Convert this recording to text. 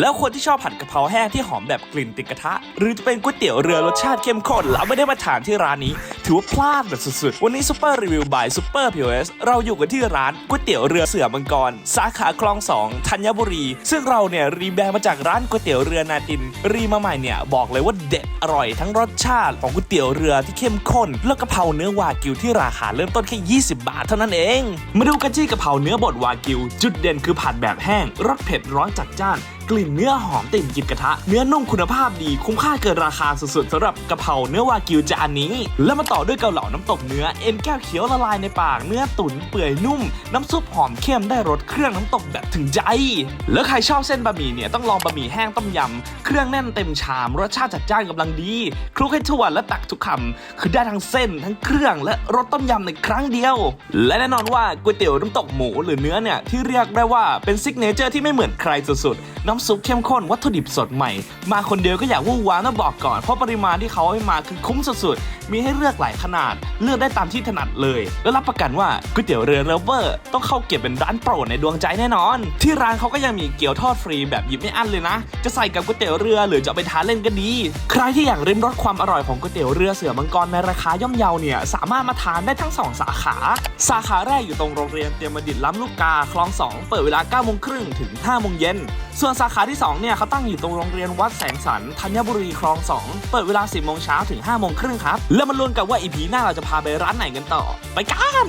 แล้วคนที่ชอบผัดกะเพราแห้งที่หอมแบบกลิ่นติดกระทะ หรือจะเป็นก๋วยเตี๋ยวเรือรสชาติเข้มข้นแล้วไม่ได้มาทานที่ร้านนี้ ถือว่าพลาดแบบสุดๆ วันนี้ซูเปอร์รีวิวบายซูเปอร์พีเอสเราอยู่กันที่ร้านก๋วยเตี๋ยวเรือเสือมังกร สาขาคลองสองธัญบุรี ซึ่งเราเนี่ยรีแบรนด์มาจากร้านก๋วยเตี๋ยวเรือนาดิน รีมาใหม่เนี่ยบอกเลยว่าเด็ดอร่อยทั้งรสชาติของก๋วยเตี๋ยวเรือที่เข้มข้นแล้วกะเพราเนื้อวากิวที่ราคาเริ่มต้นแค่ 20 บาทเท่านั้นเอง มาดูกันที่กะเพราเนื้อบดวากิว จุดเด่นคือผัดแบบแห้งรสเผ็ดร้อนจัดจ้าน กลิ่นเนื้อหอมติ่มกลิ่นกระทะ เนื้อนุ่มคุณภาพดีคุ้มค่าเกินราคาสุดๆสำหรับกะเพราเนื้อวากิวจานนี้ แล้วมาต่อด้วยเกาเหลาน้ำตกเนื้อเอ็นแก้วเขียวละลายในปากเนื้อตุ๋นเปื่อยนุ่ม น้ำซุปหอมเข้มได้รสเครื่องน้ำตกแบบถึงใจ แล้วใครชอบเส้นบะหมี่เนี่ยต้องลองบะหมี่แห้งต้มยำเครื่องแน่นเต็มชามรสชาติจัดจ้านกำลังดีคลุกให้ทั่วและตักทุกคำคือได้ทั้งเส้นทั้งเครื่องและรสต้มยำในครั้งเดียว และแน่นอนว่าก๋วยเตี๋ยวน้ำตกหมูหรือเนื้อเนี่ยที่เรียกได้ว่าเป็นซิกเนเจอร์ที่ไม่เหมือนใครสุดๆน้ำซุปเข้มข้นวัตถุดิบสดใหม่ มาคนเดียวก็อยากวู่ว้าวนะบอกก่อน เพราะปริมาณที่เขาให้มาคือคุ้มสุดๆ มีให้เลือกหลายขนาด เลือกได้ตามที่ถนัดเลย และรับประกันว่าก๋วยเตี๋ยวเรือเลเวอร์ ต้องเข้าเก็บเป็นร้านโปรดในดวงใจแน่นอน ที่ร้านเขาก็ยังมีเกี๊ยวทอดฟรีแบบหยิบไม่อั้นเลยนะ จะใส่กับก๋วยเตี๋ยวเรือหรือจะไปทานเล่นก็ดี ใครที่อยากริมรสความอร่อยของก๋วยเตี๋ยวเรือเสือมังกรในราคาย่อมเยาเนี่ยสามารถมาทานได้ทั้งสองสาขา สาขาแรกอยู่ตรงโรงเรียนเตรียมบัณฑิตล้ำลูกกาคลองสองเปิดเวลา9โมงครึ่งถึง5โมงเย็นส่วนสาขาที่ 2 เนี่ยเขาตั้งอยู่ตรงโรงเรียนวัดแสงสันธัญบุรีคลอง 2 เปิดเวลา 10โมงเช้าถึง5โมงครึ่งครับ แล้วมาลุ้นกันว่าอีพีหน้าเราจะพาไปร้านไหนกันต่อ ไปกัน